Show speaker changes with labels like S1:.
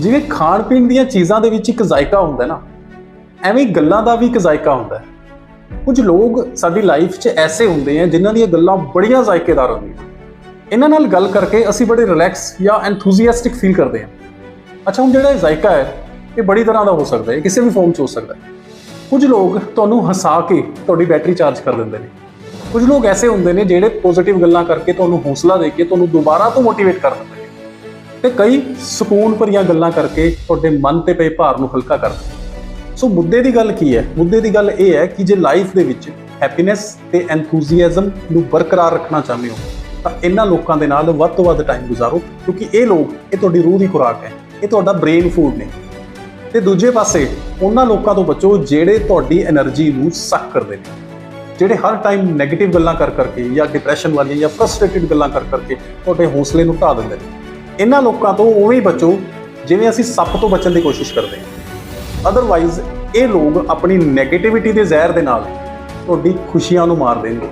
S1: ਜਿਵੇਂ ਖਾਣ ਪੀਣ ਦੀਆਂ ਚੀਜ਼ਾਂ ਦੇ ਵਿੱਚ ਇੱਕ ਜ਼ਾਇਕਾ ਹੁੰਦਾ ਨਾ, ਐਵੇਂ ਗੱਲਾਂ ਦਾ ਵੀ ਇੱਕ ਜ਼ਾਇਕਾ ਹੁੰਦਾ ਕੁਝ ਲੋਕ ਸਾਡੀ ਲਾਈਫ 'ਚ ਐਸੇ ਹੁੰਦੇ ਆ ਜਿਨ੍ਹਾਂ ਦੀਆਂ ਗੱਲਾਂ ਬੜੀਆਂ ਜ਼ਾਇਕੇਦਾਰ ਹੁੰਦੀਆਂ ਇਹਨਾਂ ਨਾਲ ਗੱਲ ਕਰਕੇ ਅਸੀਂ ਬੜੇ ਰਿਲੈਕਸ ਜਾਂ ਐਨਥੂਸੀਆਸਟਿਕ ਫੀਲ ਕਰਦੇ ਹਾਂ। ਅੱਛਾ, ਹੁਣ ਜਿਹੜਾ ਇਹ ਜ਼ਾਇਕਾ ਹੈ, ਇਹ ਬੜੀ ਤਰ੍ਹਾਂ ਦਾ ਹੋ ਸਕਦਾ ਹੈ ਕਿਸੇ ਵੀ ਫਾਰਮ 'ਚ ਹੋ ਸਕਦਾ ਹੈ। ਕੁਝ ਲੋਕ ਤੁਹਾਨੂੰ ਹਸਾ ਕੇ ਤੁਹਾਡੀ ਬੈਟਰੀ ਚਾਰਜ ਕਰ ਦਿੰਦੇ ਨੇ। ਕੁਝ ਲੋਕ ਐਸੇ ਹੁੰਦੇ ਨੇ ਜਿਹੜੇ ਪੋਜ਼ਿਟਿਵ ਗੱਲਾਂ ਕਰਕੇ ਤੁਹਾਨੂੰ ਹੌਸਲਾ ਦੇ ਕੇ ਤੁਹਾਨੂੰ ਦੁਬਾਰਾ ਤੋਂ ਮੋਟੀਵੇਟ ਕਰ ਦਿੰਦੇ ਨੇ। ਤੇ ਕਈ ਸਕੂਨ ਭਰੀਆਂ ਗੱਲਾਂ ਕਰਕੇ ਤੁਹਾਡੇ ਮਨ ਤੇ ਪਏ ਭਾਰ ਨੂੰ ਹਲਕਾ ਕਰ ਦਿੰਦੇ। ਸੋ ਮੁੱਦੇ ਦੀ ਗੱਲ ਕੀ ਹੈ? ਮੁੱਦੇ ਦੀ ਗੱਲ ਇਹ ਹੈ ਕਿ ਜੇ ਲਾਈਫ ਦੇ ਵਿੱਚ ਹੈਪੀਨੈਸ ਤੇ ਐਂਥੂਸੀਆਜ਼ਮ ਨੂੰ ਬਰਕਰਾਰ ਰੱਖਣਾ ਚਾਹੁੰਦੇ ਹੋ, ਤਾਂ ਇਹਨਾਂ ਲੋਕਾਂ ਦੇ ਨਾਲ ਵੱਧ ਤੋਂ ਵੱਧ ਟਾਈਮ ਗੁਜ਼ਾਰੋ, ਕਿਉਂਕਿ ਇਹ ਲੋਕ, ਇਹ ਤੁਹਾਡੀ ਰੂਹ ਦੀ ਖੁਰਾਕ ਹੈ, ਇਹ ਤੁਹਾਡਾ ਬ੍ਰੇਨ ਫੂਡ ਨੇ। ਤੇ ਦੂਜੇ ਪਾਸੇ ਉਹਨਾਂ ਲੋਕਾਂ ਤੋਂ ਬਚੋ ਜਿਹੜੇ ਤੁਹਾਡੀ એનર્ਜੀ ਨੂੰ ਸੱਕ ਕਰਦੇ ਨੇ, ਜਿਹੜੇ ਹਰ ਟਾਈਮ ਨੈਗੇਟਿਵ ਗੱਲਾਂ ਕਰ ਕਰਕੇ ਜਾਂ ਡਿਪਰੈਸ਼ਨ ਵਾਲੀਆਂ ਜਾਂ ਫਰਸਟ੍ਰੇਟਿਡ ਗੱਲਾਂ ਕਰ ਕਰਕੇ ਤੁਹਾਡੇ ਹੌਸਲੇ ਨੂੰ ਢਾ ਦਿੰਦੇ ਨੇ। ਇਹਨਾਂ ਲੋਕਾਂ ਤੋਂ ਉਵੇਂ ਹੀ ਬਚੋ ਜਿਵੇਂ ਅਸੀਂ ਸੱਪ ਤੋਂ ਬਚਣ ਦੀ ਕੋਸ਼ਿਸ਼ ਕਰਦੇ ਹਾਂ। ਅਦਰਵਾਈਜ਼ ਇਹ ਲੋਕ ਆਪਣੀ 네ਗੇਟਿਵਿਟੀ ਦੇ ਜ਼ਹਿਰ ਦੇ ਨਾਲ ਤੁਹਾਡੀ ਖੁਸ਼ੀਆਂ ਨੂੰ ਮਾਰ ਦੇਣਗੇ।